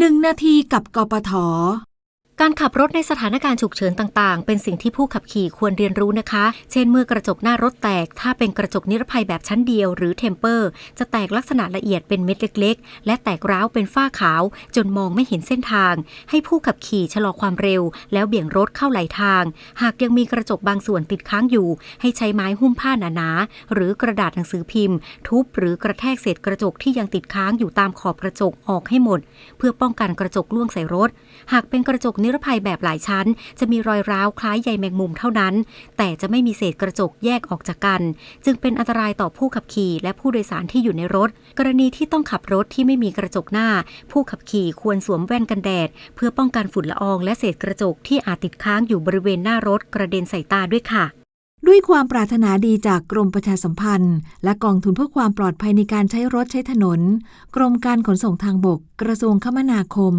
1นาทีกับกปท การขับรถในสถานการณ์ฉุกเฉินต่าง ๆ เป็นสิ่งที่ผู้ขับขี่ควรเรียนรู้นะคะ เช่นเมื่อกระจกหน้ารถแตก ถ้าเป็นกระจกนิรภัยแบบชั้นเดียว หรือเทมเปอร์ จะแตกลักษณะละเอียดเป็นเม็ดเล็ก ๆ และแตกร้าวเป็นฝ้าขาว จนมองไม่เห็นเส้นทาง ให้ผู้ขับขี่ชะลอความเร็ว แล้วเบี่ยงรถเข้าไหลทาง หากยังมีกระจกบางส่วนติดค้างอยู่ ให้ใช้ไม้หุ้มผ้าหนาๆหรือกระดาษหนังสือพิมพ์ ทุบหรือกระแทกเศษกระจกที่ยังติดค้างอยู่ตามขอบกระจกออกให้หมด เพื่อป้องกันกระจกล่วงใส่รถ หากเป็นกระจกนิรภัยแบบหลายชั้น จะมีรอยร้าวคล้ายใยแมงมุมเท่านั้น แต่จะไม่มีเศษกระจกแยกออกจากกัน จึงเป็นอันตรายต่อผู้ขับขี่และผู้โดยสารที่อยู่ในรถ กรณีที่ต้องขับรถที่ไม่มีกระจกหน้า ผู้ขับขี่ควรสวมแว่นกันแดด เพื่อป้องกันฝุ่นละอองและเศษกระจกที่อาจติดค้างอยู่บริเวณหน้ารถกระเด็นใส่ตาด้วยค่ะด้วยความปรารถนาดีจากกรมประชาสัมพันธ์ และกองทุนเพื่อความปลอดภัยในการใช้รถใช้ถนน กรมการขนส่งทางบก กระทรวงคมนาคม